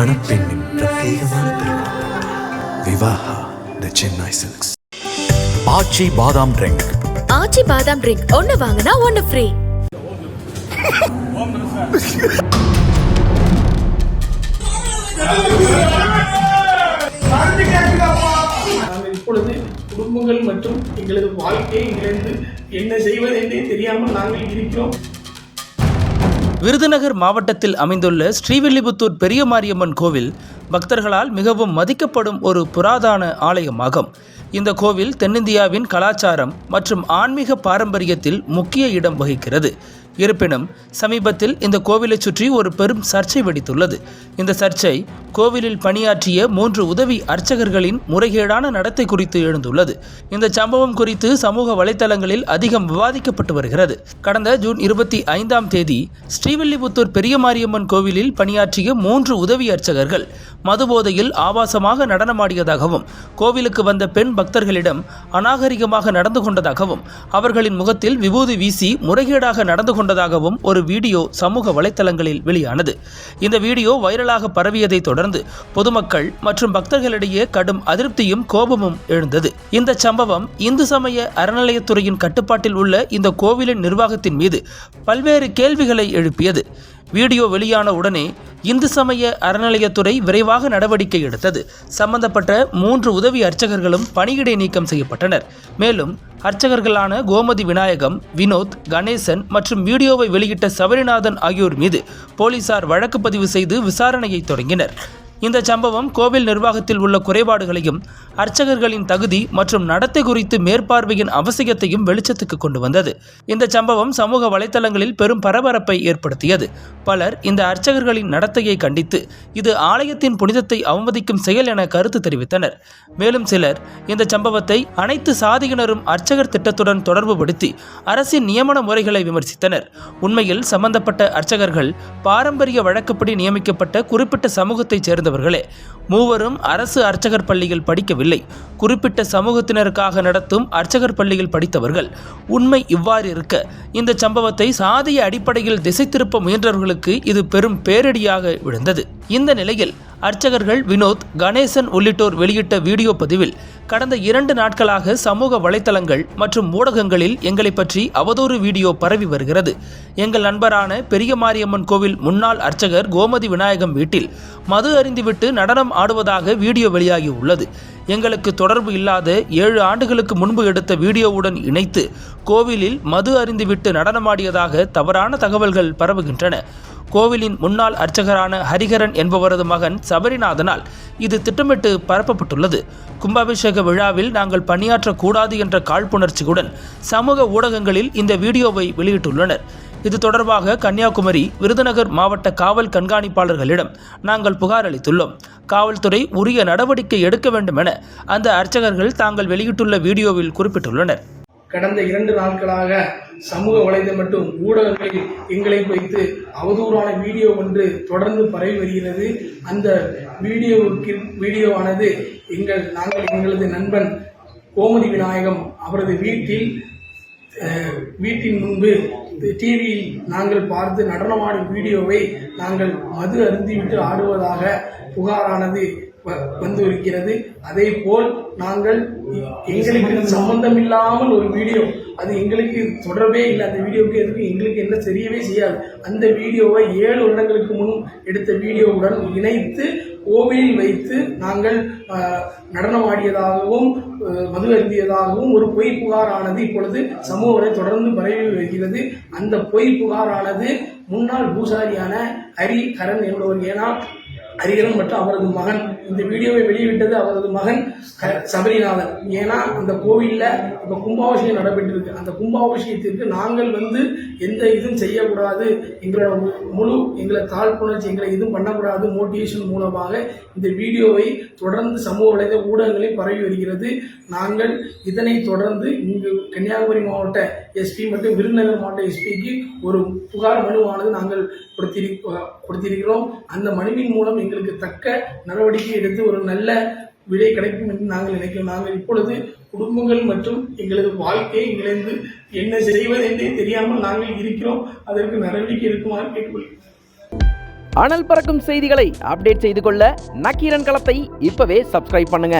மணப்பெண்ணின் பிரத்யேகமான திருமணம் Vivaha the Chennai silks Aachi badam drink Aachi பாதாம் ட்ரிங்க் ஒன்னு வாங்கினா ஒன்னு ஃப்ரீ இப்பொழுது குடும்பங்கள் மற்றும் எங்களது வாழ்க்கை எங்களது என்ன செய்வது என்றே தெரியாமல் நாங்கள் இருக்கிறோம். விருதுநகர் மாவட்டத்தில் அமைந்துள்ள ஸ்ரீவில்லிபுத்தூர் பெரிய மாரியம்மன் கோவில் பக்தர்களால் மிகவும் மதிக்கப்படும் ஒரு புராதான ஆலயமாகும். இந்த கோவில் தென்னிந்தியாவின் கலாச்சாரம் மற்றும் ஆன்மீக பாரம்பரியத்தில் முக்கிய இடம் வகிக்கிறது. இருப்பினும் சமீபத்தில் இந்த கோவிலைச் சுற்றி ஒரு பெரும் சர்ச்சை வெடித்துள்ளது. இந்த சர்ச்சை கோவிலில் பணியாற்றிய மூன்று உதவி அர்ச்சகர்களின் முறைகேடான நடத்தை குறித்து எழுந்துள்ளது. இந்த சம்பவம் குறித்து சமூக வலைதளங்களில் அதிகம் விவாதிக்கப்பட்டு வருகிறது. கடந்த ஜூன் இருபத்தி ஐந்தாம் தேதி ஸ்ரீவில்லிபுத்தூர் பெரியமாரியம்மன் கோவிலில் பணியாற்றிய மூன்று உதவி அர்ச்சகர்கள் மதுபோதையில் ஆபாசமாக நடனமாடியதாகவும் கோவிலுக்கு வந்த பெண் பக்தர்களிடம் அநாகரிகமாக நடந்து கொண்டதாகவும் அவர்களின் முகத்தில் விபூதி வீசி முறைகேடாக நடந்து கொண்ட கொண்டதாகவும் ஒரு வீடியோ சமூக வலைத்தளங்களில் வெளியானது. இந்த வீடியோ வைரலாக பரவியதை தொடர்ந்து பொதுமக்கள் மற்றும் பக்தர்களிடையே கடும் அதிருப்தியும் கோபமும் எழுந்தது. இந்த சம்பவம் இந்து சமய அறநிலையத்துறையின் கட்டுப்பாட்டில் உள்ள இந்த கோவிலின் நிர்வாகத்தின் மீது பல்வேறு கேள்விகளை எழுப்பியது. வீடியோ வெளியான உடனே இந்து சமய அறநிலையத்துறை விரைவாக நடவடிக்கை எடுத்தது. சம்பந்தப்பட்ட மூன்று உதவி அர்ச்சகர்களும் பணியிடை நீக்கம் செய்யப்பட்டனர். மேலும் அர்ச்சகர்களான கோமதி விநாயகம் வினோத் கணேசன் மற்றும் வீடியோவை வெளியிட்ட சபரிநாதன் ஆகியோர் மீது போலீசார் வழக்கு பதிவு செய்து விசாரணையை தொடங்கினர். இந்த சம்பவம் கோவில் நிர்வாகத்தில் உள்ள குறைபாடுகளையும் அர்ச்சகர்களின் தகுதி மற்றும் நடத்தை குறித்து மேற்பார்வையின் அவசியத்தையும் வெளிச்சத்துக்கு கொண்டு வந்தது. இந்த சம்பவம் சமூக வலைதளங்களில் பெரும் பரபரப்பை ஏற்படுத்தியது. பலர் இந்த அர்ச்சகர்களின் நடத்தையை கண்டித்து இது ஆலயத்தின் புனிதத்தை அவமதிக்கும் செயல் என கருத்து தெரிவித்தனர். மேலும் சிலர் இந்த சம்பவத்தை அனைத்து சாதியினரும் அர்ச்சகர் திட்டத்துடன் தொடர்புபடுத்தி அரசின் நியமன முறைகளை விமர்சித்தனர். உண்மையில் சம்பந்தப்பட்ட அர்ச்சகர்கள் பாரம்பரிய வழக்கப்படி நியமிக்கப்பட்ட குறிப்பிட்ட சமூகத்தைச் சேர்ந்த சேர்ந்தவர்களே மூவரும் அரசு அர்ச்சகர் பள்ளியில் படிக்கவில்லை. குறிப்பிட்ட சமூகத்தினருக்காக நடத்தும் அர்ச்சகர் பள்ளியில் படித்தவர்கள் உண்மை இவ்வாறு இருக்க இந்த சம்பவத்தை சாதிய அடிப்படையில் திசை திருப்ப முயன்றவர்களுக்கு இது பெரும் பேரிடியாக விழுந்தது. இந்த நிலையில் அர்ச்சகர்கள் வினோத் கணேசன் உள்ளிட்டோர் வெளியிட்ட வீடியோ பதிவில் கடந்த இரண்டு நாட்களாக சமூக வலைத்தளங்கள் மற்றும் ஊடகங்களில் எங்களை பற்றி அவதூறு வீடியோ பரவி வருகிறது. எங்கள் நண்பரான பெரிய மாரியம்மன் கோவில் முன்னாள் அர்ச்சகர் கோமதி விநாயகம் வீட்டில் மது அறிந்துவிட்டு நடனம் ஆடுவதாக வீடியோ வெளியாகி உள்ளது. எங்களுக்கு தொடர்பு இல்லாத ஏழு ஆண்டுகளுக்கு முன்பு எடுத்த வீடியோவுடன் இணைத்து கோவிலில் மது அறிந்துவிட்டு நடனமாடியதாக தவறான தகவல்கள் பரவுகின்றன. கோவிலின் முன்னாள் அர்ச்சகரான ஹரிஹரன் என்பவரது மகன் சபரிநாதனால் இது திட்டமிட்டு பரப்பப்பட்டுள்ளது. கும்பாபிஷேக விழாவில் நாங்கள் பணியாற்றக்கூடாது என்ற காழ்ப்புணர்ச்சியுடன் சமூக ஊடகங்களில் இந்த வீடியோவை வெளியிட்டுள்ளனர். இது தொடர்பாக கன்னியாகுமரி விருதுநகர் மாவட்ட காவல் கண்காணிப்பாளர்களிடம் நாங்கள் புகார் அளித்துள்ளோம். காவல்துறை உரிய நடவடிக்கை எடுக்க வேண்டும் என அந்த அர்ச்சகர்கள் தாங்கள் வெளியிட்டுள்ள வீடியோவில் குறிப்பிட்டுள்ளனர். கடந்த இரண்டு நாட்களாக சமூக வலைதளம் மற்றும் ஊடகங்களில் எங்களை வைத்து அவதூறான வீடியோ ஒன்று தொடர்ந்து பரவி வருகிறது. அந்த வீடியோவுக்கு வீடியோவானது எங்கள் நாங்கள் எங்களது நண்பன் கோமதி விநாயகம் அவரது வீட்டில் வீட்டின் முன்பு டிவியில் நாங்கள் பார்த்து நடனமாடும் வீடியோவை நாங்கள் மது அருந்திவிட்டு ஆடுவதாக புகாரானது. வ- வந்து இருக்கிறது அதே போல் நாங்கள் எங்களுக்கு சம்பந்தம் இல்லாமல் ஒரு வீடியோ அது எங்களுக்கு தொடர்பே இல்லை. அந்த வீடியோவுக்கு எதுக்கு? எங்களுக்கு என்ன தெரியவே செய்யாது. அந்த வீடியோவை ஏழு வருடங்களுக்கு முன் எடுத்த வீடியோவுடன் இணைத்து கோவிலில் வைத்து நாங்கள் நடனமாடியதாகவும் மது அருந்தியதாகவும் ஒரு பொய் புகாரானது இப்பொழுது சமூகத்தை தொடர்ந்து பரவி வருகிறது. அந்த பொய் புகாரானது முன்னாள் பூசாரியான ஹரி கரண் என்பவர் ஏன்னா ஹரிகரன் மற்றும் அவரது மகன். இந்த வீடியோவை வெளியிட்டது அவரது மகன் சபரிநாதன். ஏன்னா அந்த கோவிலில் இப்போ கும்பாபிஷேகம் நடைபெற்றிருக்கு. அந்த கும்பாபிஷேகத்திற்கு நாங்கள் வந்து எந்த இதுவும் செய்யக்கூடாது. எங்களோட முழு எங்களை தாழ்ப்புணர்ச்சி எங்களை இதுவும் பண்ணக்கூடாது மோட்டிவேஷன் மூலமாக இந்த வீடியோவை தொடர்ந்து சமூக வலைத ஊடகங்களில் பரவி வருகிறது. நாங்கள் இதனை தொடர்ந்து இங்கு கன்னியாகுமரி மாவட்ட எஸ்பி மற்றும் விருதுநகர் மாவட்ட எஸ்பிக்கு ஒரு புகார் மனுவானது நாங்கள் கொடுத்திரு கொடுத்திருக்கிறோம். அந்த மனுவின் மூலம் எங்களுக்கு தக்க நடவடிக்கை எடுத்து ஒரு நல்ல விடை கிடைக்கும் என்று நாங்கள் நினைக்கிறோம். நாங்கள் இப்பொழுது குடும்பங்கள் மற்றும் எங்களது வாழ்க்கையை இணைந்து என்ன செய்வது என்றே தெரியாமல் நாங்கள் இருக்கிறோம். அதற்கு நடவடிக்கை எடுக்குமாறு கேட்டுக்கொள்கிறோம் அனல் பறக்கும் செய்திகளை அப்டேட் செய்து கொள்ள நக்கீரன் களத்தை இப்பவே சப்ஸ்கிரைப் பண்ணுங்க.